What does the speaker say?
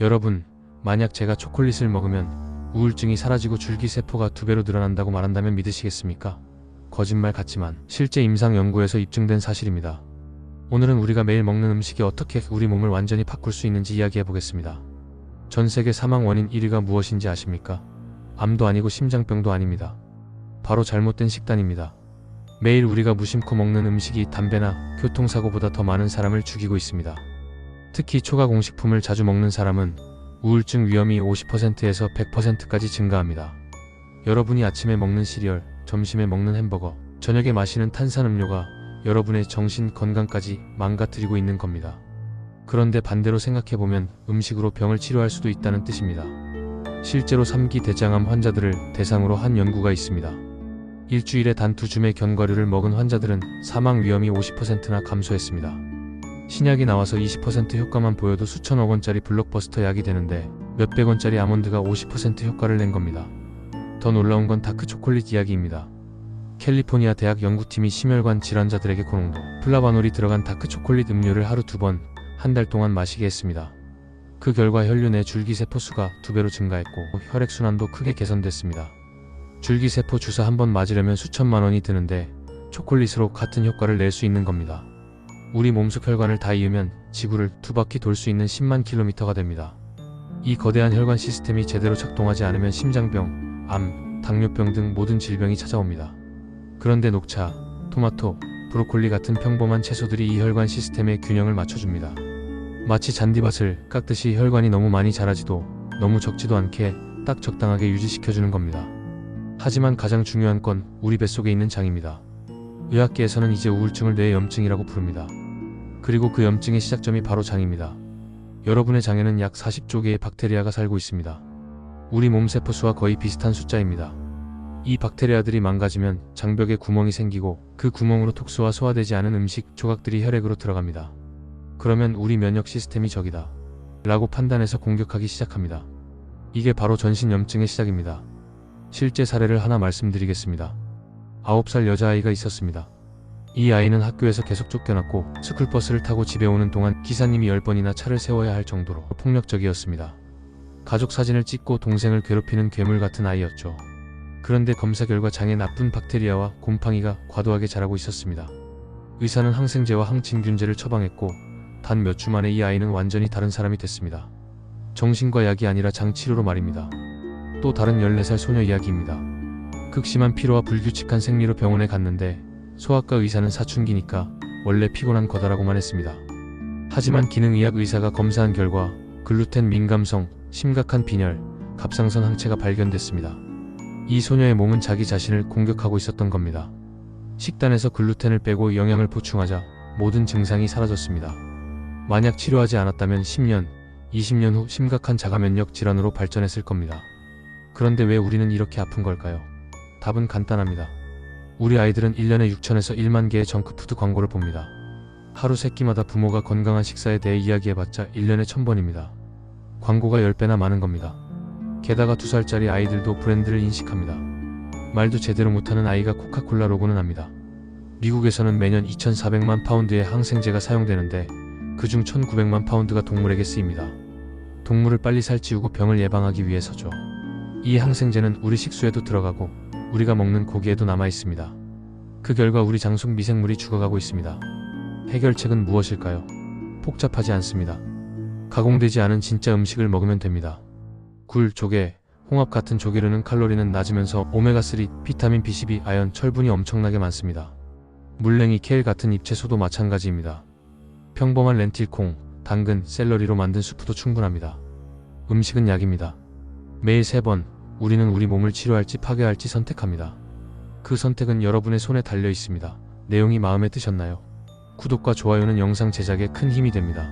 여러분, 만약 제가 초콜릿을 먹으면 우울증이 사라지고 줄기세포가 두 배로 늘어난다고 말한다면 믿으시겠습니까? 거짓말 같지만 실제 임상 연구에서 입증된 사실입니다. 오늘은 우리가 매일 먹는 음식이 어떻게 우리 몸을 완전히 바꿀 수 있는지 이야기해 보겠습니다. 전 세계 사망 원인 1위가 무엇인지 아십니까? 암도 아니고 심장병도 아닙니다. 바로 잘못된 식단입니다. 매일 우리가 무심코 먹는 음식이 담배나 교통사고보다 더 많은 사람을 죽이고 있습니다. 특히 초가공식품을 자주 먹는 사람은 우울증 위험이 50%에서 100%까지 증가합니다. 여러분이 아침에 먹는 시리얼, 점심에 먹는 햄버거, 저녁에 마시는 탄산음료가 여러분의 정신 건강까지 망가뜨리고 있는 겁니다. 그런데 반대로 생각해보면 음식으로 병을 치료할 수도 있다는 뜻입니다. 실제로 3기 대장암 환자들을 대상으로 한 연구가 있습니다. 일주일에 단 두 줌의 견과류를 먹은 환자들은 사망 위험이 50%나 감소했습니다. 신약이 나와서 20% 효과만 보여도 수천억 원짜리 블록버스터 약이 되는데 몇백 원짜리 아몬드가 50% 효과를 낸 겁니다. 더 놀라운 건 다크 초콜릿 이야기입니다. 캘리포니아 대학 연구팀이 심혈관 질환자들에게 고농도 플라바놀이 들어간 다크 초콜릿 음료를 하루 두 번, 한 달 동안 마시게 했습니다. 그 결과 혈류 내 줄기세포 수가 두 배로 증가했고 혈액순환도 크게 개선됐습니다. 줄기세포 주사 한 번 맞으려면 수천만 원이 드는데 초콜릿으로 같은 효과를 낼 수 있는 겁니다. 우리 몸속 혈관을 다 이으면 지구를 두 바퀴 돌 수 있는 10만 킬로미터가 됩니다. 이 거대한 혈관 시스템이 제대로 작동하지 않으면 심장병, 암, 당뇨병 등 모든 질병이 찾아옵니다. 그런데 녹차, 토마토, 브로콜리 같은 평범한 채소들이 이 혈관 시스템의 균형을 맞춰줍니다. 마치 잔디밭을 깎듯이 혈관이 너무 많이 자라지도 너무 적지도 않게 딱 적당하게 유지시켜주는 겁니다. 하지만 가장 중요한 건 우리 뱃속에 있는 장입니다. 의학계에서는 이제 우울증을 뇌 염증이라고 부릅니다. 그리고 그 염증의 시작점이 바로 장입니다. 여러분의 장에는 약 40조 개의 박테리아가 살고 있습니다. 우리 몸 세포수와 거의 비슷한 숫자입니다. 이 박테리아들이 망가지면 장벽에 구멍이 생기고 그 구멍으로 톡수와 소화되지 않은 음식 조각들이 혈액으로 들어갑니다. 그러면 우리 면역 시스템이 적이다. 라고 판단해서 공격하기 시작합니다. 이게 바로 전신 염증의 시작입니다. 실제 사례를 하나 말씀드리겠습니다. 9살 여자아이가 있었습니다. 이 아이는 학교에서 계속 쫓겨났고 스쿨버스를 타고 집에 오는 동안 기사님이 10번이나 차를 세워야 할 정도로 폭력적이었습니다. 가족 사진을 찍고 동생을 괴롭히는 괴물 같은 아이였죠. 그런데 검사 결과 장에 나쁜 박테리아와 곰팡이가 과도하게 자라고 있었습니다. 의사는 항생제와 항진균제를 처방했고 단 몇 주 만에 이 아이는 완전히 다른 사람이 됐습니다. 정신과 약이 아니라 장 치료로 말입니다. 또 다른 14살 소녀 이야기입니다. 극심한 피로와 불규칙한 생리로 병원에 갔는데 소아과 의사는 사춘기니까 원래 피곤한 거다라고만 했습니다. 하지만 기능의학 의사가 검사한 결과 글루텐 민감성, 심각한 빈혈, 갑상선 항체가 발견됐습니다. 이 소녀의 몸은 자기 자신을 공격하고 있었던 겁니다. 식단에서 글루텐을 빼고 영양을 보충하자 모든 증상이 사라졌습니다. 만약 치료하지 않았다면 10년, 20년 후 심각한 자가면역 질환으로 발전했을 겁니다. 그런데 왜 우리는 이렇게 아픈 걸까요? 답은 간단합니다. 우리 아이들은 1년에 6천에서 1만 개의 정크푸드 광고를 봅니다. 하루 세 끼마다 부모가 건강한 식사에 대해 이야기해봤자 1년에 1000번입니다. 광고가 10배나 많은 겁니다. 게다가 2살짜리 아이들도 브랜드를 인식합니다. 말도 제대로 못하는 아이가 코카콜라 로고는 압니다. 미국에서는 매년 2,400만 파운드의 항생제가 사용되는데 그중 1,900만 파운드가 동물에게 쓰입니다. 동물을 빨리 살찌우고 병을 예방하기 위해서죠. 이 항생제는 우리 식수에도 들어가고 우리가 먹는 고기에도 남아 있습니다. 그 결과 우리 장속 미생물이 죽어가고 있습니다. 해결책은 무엇일까요? 복잡하지 않습니다. 가공되지 않은 진짜 음식을 먹으면 됩니다. 굴, 조개, 홍합 같은 조개류는 칼로리는 낮으면서 오메가3, 비타민 B12, 아연, 철분이 엄청나게 많습니다. 물냉이, 케일 같은 잎채소도 마찬가지입니다. 평범한 렌틸콩, 당근, 샐러리로 만든 수프도 충분합니다. 음식은 약입니다. 매일 3번, 우리는 우리 몸을 치료할지 파괴할지 선택합니다. 그 선택은 여러분의 손에 달려 있습니다. 내용이 마음에 드셨나요? 구독과 좋아요는 영상 제작에 큰 힘이 됩니다.